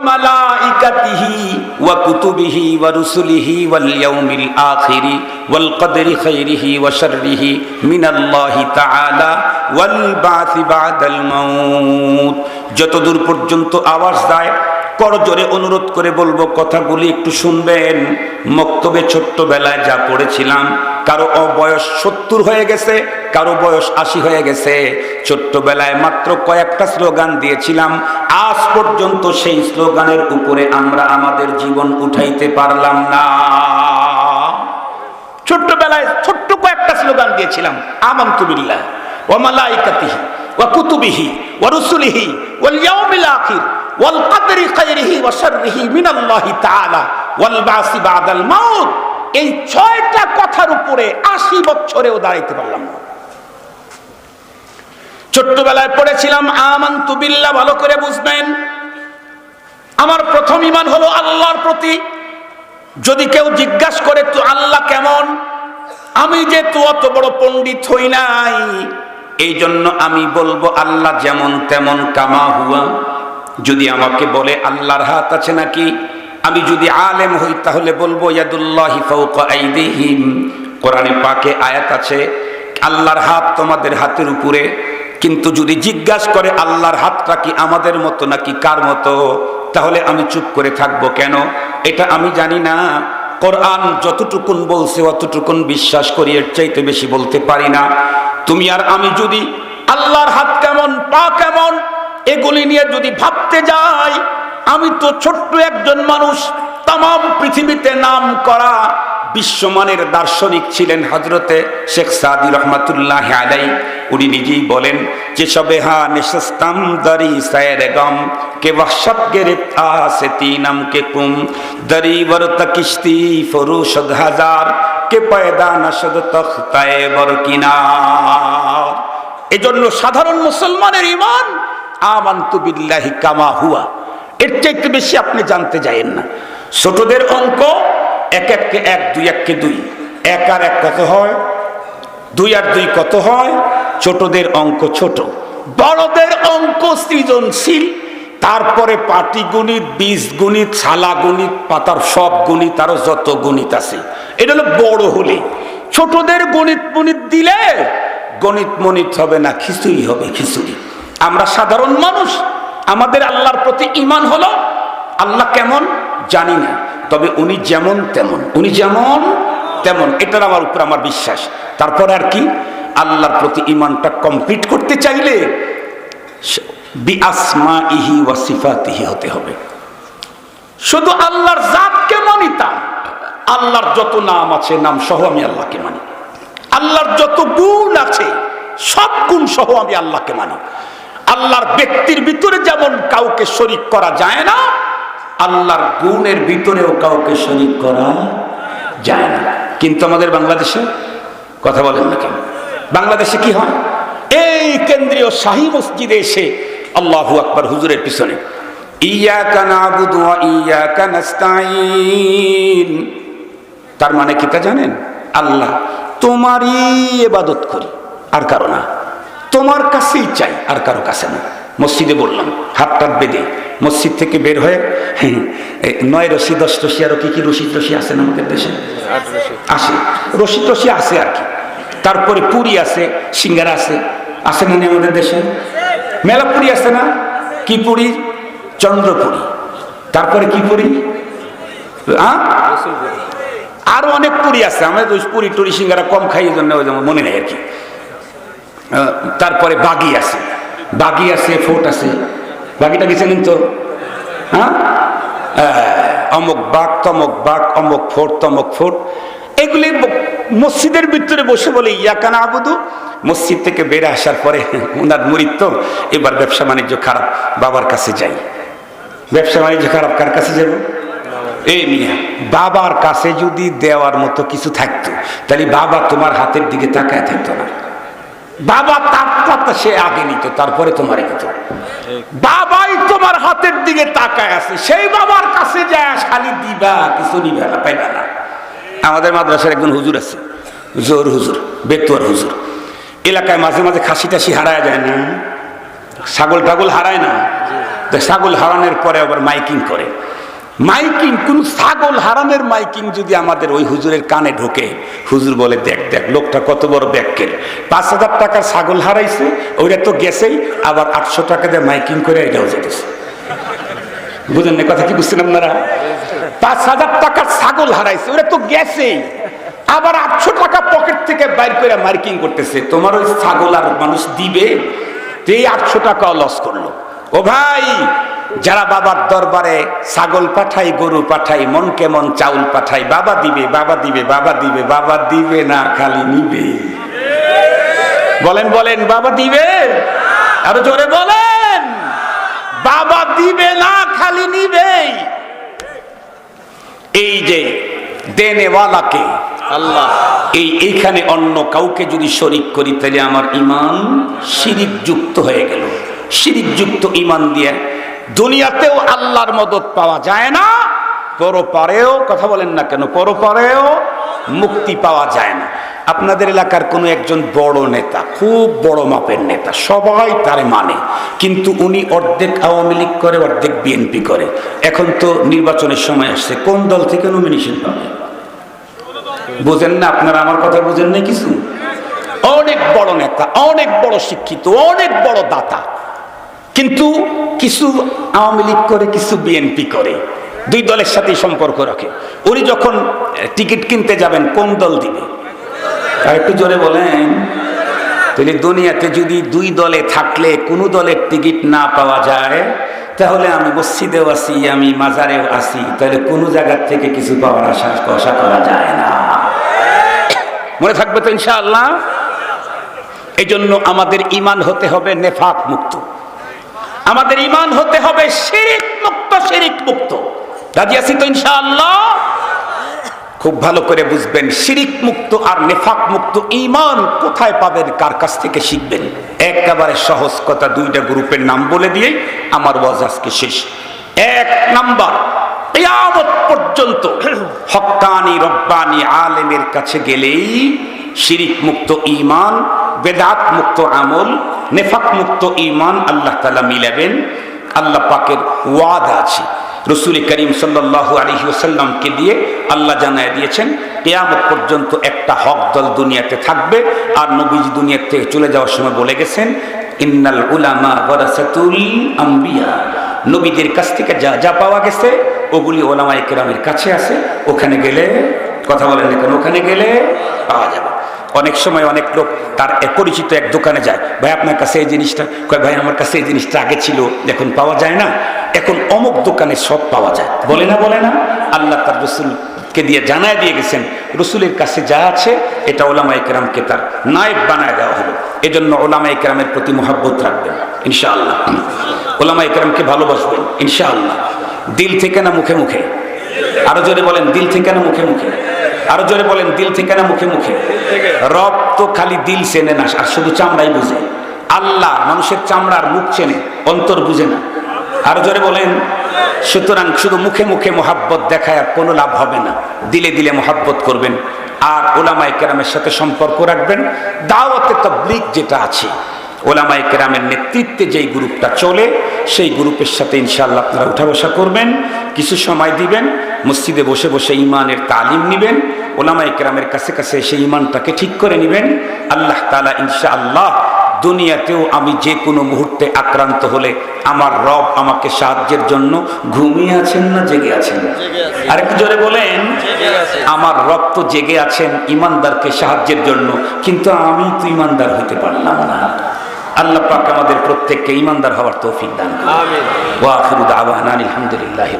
ملائكته وكتبه ورسله واليوم الآخر والقدر خيره وشره من الله تعالى والبعث بعد الموت যতদূর পর্যন্ত আওয়াজ দেয় করজোরে অনুরোধ করে বলব, কথাগুলি একটু শুনবেন। মক্তবে ছোট্টবেলায় যা পড়েছিলাম, কারও বয়স সত্তর হয়ে গেছে, কারও বয়স আশি হয়ে গেছে। ছোট্টবেলায় মাত্র কয়েকটা স্লোগান দিয়েছিলাম, আজ পর্যন্ত সেই স্লোগানের উপরে আমরা আমাদের জীবন উঠাইতে পারলাম না। ছোট্টবেলায় ছোট্ট কয়েকটা স্লোগান দিয়েছিলাম আমন্তু বিল্লাহ ওয়া মালাইকাতিহি, ওয়া কুতুবিহি, ওয়া রুসুলিহি, ওয়াল ইয়াউমিল আখির। ওয়াল কদরি খাইরিহি ওয়া শাররিহি মিনাল্লাহি তাআলা ওয়াল বাসি এই ছয়টা কথার উপরে আশি বছরেও দাঁড়াইতে পারলাম না। ছোট্টবেলায় পড়েছিলাম, আমান্তু বিল্লাহ ভালো করে বুঝবেন। আমার প্রথম ইমান হলো আল্লাহর প্রতি। যদি কেউ জিজ্ঞাসা করে, তো আল্লাহ কেমন? আমি যে তো অত বড় পণ্ডিত হই নাই এই জন্য আমি বলব, আল্লাহ যেমন তেমন কামা হুয়া। যদি আমাকে বলে আল্লাহর হাত আছে নাকি? আমি যদি আলেম হই তাহলে বলব কোরআনে পাকে আয়াত আছে, আল্লাহর হাত তোমাদের হাতের উপরে। কিন্তু যদি জিজ্ঞাসা করে, আল্লাহর হাতটা কি আমাদের মতো নাকি কার মতো? তাহলে আমি চুপ করে থাকব কেন? এটা আমি জানি না। কোরআন যতটুকুন বলছে, অতটুকুন বিশ্বাস করি, এর চাইতে বেশি বলতে পারি না। তুমি আর আমি যদি আল্লাহর হাত কেমন, পা কেমন এগুলি নিয়ে যদি ভাবতে যাই, আমি তো ছোট্ট একজন মানুষ তাম পৃথিবীতে নাম করা বিশ্বমানের দার্শনিক ছিলেন হজরতে শেখ সাদি রহমাতুল্লাহ আলাই উনি নিজেই বলেন যে সবে হা কে ফরুশদ হাজার, কে বর কিনার। এজন্য সাধারণ মুসলমানের ইমান আমান্তু কামা হুয়া। এর বেশি আপনি জানতে যায়েন না। ছোটদের অঙ্ক এক এককে এক, দুই এককে দুই। এক আর এক কত হয়? দুই আর দুই কত হয়? ছোটদের অঙ্ক ছোট। বড়দের অঙ্ক সৃজনশীল। তারপরে পাটি গণিত, বীজ গণিত, ছালা গণিত, পাতার সব গণিত, আরও যত গণিত আছে। এটা হলো বড় হলে। ছোটদের গণিত গণিত দিলে গণিত মনিত হবে না, খিচুড়ি হবে, খিচুড়ি। আমরা সাধারণ মানুষ, আমাদের আল্লাহর প্রতি ইমান হলো, আল্লাহ কেমন? জানি না। তবে উনি যেমন তেমন, উনি যেমন তেমন। এটার আমার উপর আমার বিশ্বাস। তারপর আর কি? আল্লাহর প্রতি ইমানটা কমপ্লিট করতে চাইলে ইহি হতে হবে। শুধু আল্লাহর জাতকে মানি তা, আল্লাহর যত নাম আছে, নাম সহ আমি আল্লাহকে মানি। আল্লাহর যত গুণ আছে, সব গুণ সহ আমি আল্লাহকে মানি। আল্লাহর ব্যক্তির ভিতরে যেমন কাউকে শরিক করা যায় না, আল্লাহর গুণের ভিতরেও কাউকে শরিক করা যায় না। কিন্তু আমাদের বাংলাদেশে, কথা বলেন না কেন? বাংলাদেশে কি হয়? এই কেন্দ্রীয় শাহী মসজিদে এসে আল্লাহু আকবার হুজুরের পিছনে তার মানে কি তা জানেন? আল্লাহ তোমারই এবাদত করি, আর কারও না। তোমার কাছেই চাই আর কারও কাছে না। মসজিদে বললাম হাত টাত বেঁধে মসজিদ থেকে বের হয়ে নয় রশি দশ রশি আরও কি কি রশি রশি আছে না আমাদের দেশে? আসে রশিদ রশি আছে আর কি। তারপরে পুরি আছে সিঙ্গারা আছে। আছে না আমাদের দেশে? মেলা পুরি আছে না? কি পুরি? চন্দ্রপুরি। তারপরে কি পুরি? হ্যাঁ আরও অনেক পুরি আছে। আমাদের পুরি টুরি সিঙ্গারা কম খাই জন্য মনে নেই আর কি। তারপরে বাগি আছে। বাগি আছে, ফোট আছে। বাগিটা গেছিলেন তো? হ্যাঁ? অমুক বাঘ, তমক বাঘ, অমুক ফোট, তমক ফোট। এগুলি মসজিদের ভিতরে বসে বলে ইয়াকানা আবুদু মসজিদ থেকে বেড়ে আসার পরে ওনার মুরিদ তো, এবার ব্যবসা বাণিজ্য খারাপ, বাবার কাছে যাই। ব্যবসা বাণিজ্য খারাপ, কার কাছে যাব? এই মিয়া, বাবার কাছে যদি দেওয়ার মতো কিছু থাকতো, তাহলে বাবা তোমার হাতের দিকে তাকায় থাকতো না। বাবা তাপটা সে আগে নিত, তারপরে তোমারে নিত বাবাই তোমার হাতের দিকে তাকায় আছে, সেই বাবার কাছে যায়, খালি দিবা, কিছু নিবে না, পাইবা না। আমাদের মাদ্রাসার একজন হুজুর আছে, জোর হুজুর, বেতুয়ার হুজুর। এলাকায় মাঝে মাঝে খাসি টাসি হারায় যায় না ছাগল টাগল হারায় না। ছাগল হারানোর পরে আবার মাইকিং করে। মাইকিং, কোন ছাগল হারানোর মাইকিং যদি আমাদের ওই হুজুরের কানে ঢোকে, হুজুর বলে, দেখ দেখ, লোকটা কত বড় ব্যাকেল পাঁচ হাজার টাকার ছাগল হারাইছে, ওইটা তো গেছেই, আবার আটশো টাকা দিয়ে মাইকিং করে এটাও যেতেছে। বুঝেন না কথা কি বুঝছেন আপনারা? পাঁচ হাজার টাকার ছাগল হারাইছে ওরা তো গেছেই, আবার আটশো টাকা পকেট থেকে বাইর করে মার্কিং করতেছে। তোমার ওই ছাগল আর মানুষ দিবে এই আটশো টাকাও লস করল। ও ভাই যারা বাবার দরবারে ছাগল পাঠাই গরু পাঠাই মন কেমন চাউল পাঠাই বাবা দিবে বাবা দিবে বাবা দিবে বাবা দিবে না খালি নিবে। বলেন বলেন বাবা দিবে? আরও জোরে বলেন। বাবা দিবে না খালি নিবেই এই যে দেনেওয়ালাকে আল্লাহ। এই এইখানে অন্য কাউকে যদি শরিক করি তাহলে আমার ইমান শিরিক যুক্ত হয়ে গেল। শিরিক যুক্ত ইমান দিয়ে দুনিয়াতেও আল্লাহর মদত পাওয়া যায় না, পরপারেও, কথা বলেন না কেন, পরপারেও মুক্তি পাওয়া যায় না। আপনাদের এলাকার কোনো একজন বড় নেতা, খুব বড় মাপের নেতা, সবাই তার মানে। কিন্তু উনি অর্ধেক আওয়ামী লীগ করে, অর্ধেক বিএনপি করে। এখন তো নির্বাচনের সময় আসছে, কোন দল থেকে নমিনেশন পাবে? বুঝেন না আপনারা আমার কথা বুঝেন না কিছু? অনেক বড় নেতা, অনেক বড় শিক্ষিত, অনেক বড় দাতা। কিন্তু কিছু আওয়ামী লীগ করে, কিছু বিএনপি করে, দুই দলের সাথে সম্পর্ক রাখে। উনি যখন টিকিট কিনতে যাবেন, কোন দল দিবে? একটু জোরে বলেন। তাহলে দুনিয়াতে যদি দুই দলে থাকলে, কোনো দলের টিকিট না পাওয়া যায়, তাহলে আমি মসজিদেও আসি আমি মাজারেও আসি তাহলে কোনো জায়গার থেকে কিছু পাওয়ার আশা আশা করা যায় না। মনে থাকবে তো ইনশাআল্লাহ? এই জন্য আমাদের ইমান হতে হবে নেফাক মুক্ত। আমাদের ইমান হতে হবে শিরিক মুক্ত শিরিক মুক্ত। রাজি আছি তো ইনশাআল্লাহ? খুব ভালো করে বুঝবেন, শিরিক মুক্ত আর নেফাক মুক্ত ইমান কোথায় পাবেন, কার কাছ থেকে শিখবেন? একেবারে সহজ কথা, দুইটা গ্রুপের নাম বলে দিয়ে আমার ওয়াজ আজকে শেষ। এক নাম্বার পর্যন্ত হক্কানি রব্বানি আলেমের কাছে গেলেই শিরিক মুক্ত ইমান বেদাত মুক্ত আমল, নেফাক মুক্ত ইমান আল্লাহ তালা মিলাবেন। আল্লাহ পাকের ওয়াদা আছে। রসুল করিম সাল্লাল্লাহু আলহি ওসাল্লামকে দিয়ে আল্লাহ জানায় দিয়েছেন, কেয়ামত পর্যন্ত একটা হক দল দুনিয়াতে থাকবে আর নবীজ দুনিয়ার থেকে চলে যাওয়ার সময় বলে গেছেন, ইন্নাল উলামা ওয়ারাসাতুল আম্বিয়া। নবীদের কাছ থেকে যা যা পাওয়া গেছে, ওগুলি ওলামায়ে কেরামের কাছে আছে। ওখানে গেলে, কথা বলেন না ওখানে গেলে পাওয়া যাবে। অনেক সময় অনেক লোক তার পরিচিত এক দোকানে যায়, ভাই, আপনার কাছে এই জিনিসটা। কয়, ভাই, আমার কাছে এই জিনিসটা আগে ছিল, এখন পাওয়া যায় না। এখন অমুক দোকানে সব পাওয়া যায়। বলে না বলে না। আল্লাহ তার রসুলকে দিয়ে জানায় দিয়ে গেছেন, রসুলের কাছে যা আছে, এটা ওলামা একরামকে তার নায়ক বানায় দেওয়া হলো। এজন্য ওলামা একরামের প্রতি মহাব্বত রাখবেন, ইনশাআল্লাহ। ওলামা একরামকে ভালোবাসবেন, ইনশাআল্লাহ। দিল থেকে না মুখে মুখে? আরও যদি বলেন, দিল থেকে না মুখে মুখে? আরও জোরে বলেন, দিল থেকে না মুখে মুখে। রব তো খালি দিল চেনে না, আর শুধু চামড়াই বুঝে। আল্লাহ মানুষের চামড়ার মুখ চেনে, অন্তর বুঝে না। আরও জোরে বলেন, সুতরাং শুধু মুখে মুখে মোহাব্বত দেখায় আর কোনো লাভ হবে না। দিলে দিলে মোহাব্বত করবেন, আর ওলামাই কেরামের সাথে সম্পর্ক রাখবেন। দাওয়াতে তবলিক যেটা আছে ওলামাই কেরামের নেতৃত্বে যেই গ্রুপটা চলে, সেই গ্রুপের সাথে ইনশাল্লাহ আপনারা উঠা বসা করবেন। কিছু সময় দিবেন মসজিদে বসে বসে ইমানের তালিম নিবেন ওলামাই কেরামের কাছে কাছে সেই ইমানটাকে ঠিক করে নেবেন। আল্লাহ তালা ইনশাআল্লাহ দুনিয়াতেও আমি যে কোনো মুহূর্তে আক্রান্ত হলে আমার রব আমাকে সাহায্যের জন্য ঘুমিয়ে আছেন না জেগে আছেন? আরেকটু জোরে বলেন আমার রব তো জেগে আছেন ইমানদারকে সাহায্যের জন্য কিন্তু আমি তো ইমানদার হতে পারলাম না। আল্লাহ পাক আমাদের প্রত্যেককে ইমানদার হওয়ার তৌফিক দান করুন। আমিন। ওয়া আখিরু দাওয়ানা আলহামদুলিল্লাহ